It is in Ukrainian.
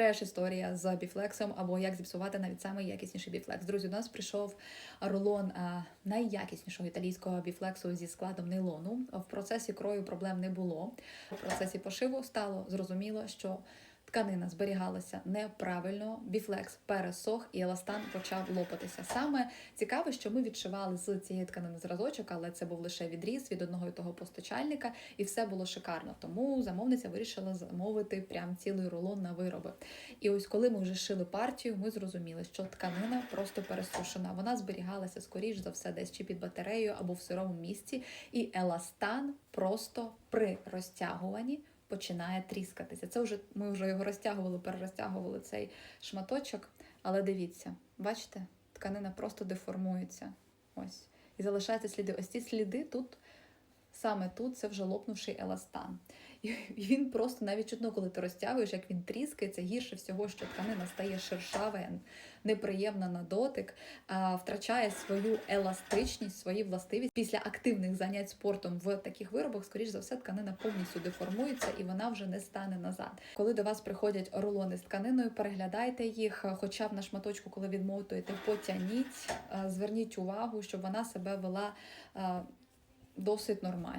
треш історія з біфлексом або як зіпсувати навіть самий якісніший біфлекс. Друзі, у нас прийшов рулон найякіснішого італійського біфлексу зі складом нейлону. В процесі крою проблем не було. В процесі пошиву стало зрозуміло, що тканина зберігалася неправильно, біфлекс пересох і еластан почав лопатися. Саме цікаве, що ми відшивали з цієї тканини зразочок, але це був лише відріз від одного і того постачальника, і все було шикарно. Тому замовниця вирішила замовити прям цілий рулон на вироби. І ось коли ми вже шили партію, ми зрозуміли, що тканина просто пересушена. Вона зберігалася скоріш за все десь чи під батареєю або в сирому місці, і еластан просто при розтягуванні починає тріскатися. Це вже ми вже його розтягували, перерозтягували цей шматочок. Але дивіться, бачите, тканина просто деформується. Ось. І залишаються сліди. Ось ці сліди тут, саме тут, це вже лопнувший еластан. І він просто навіть чутно, коли ти розтягуєш, як він тріскається, гірше всього, що тканина стає шершава, неприємна на дотик, втрачає свою еластичність, свої властивість. Після активних занять спортом в таких виробах, скоріш за все, тканина повністю деформується і вона вже не стане назад. Коли до вас приходять рулони з тканиною, переглядайте їх, хоча б на шматочку, коли відмотуєте, потягніть, зверніть увагу, щоб вона себе вела досить нормально.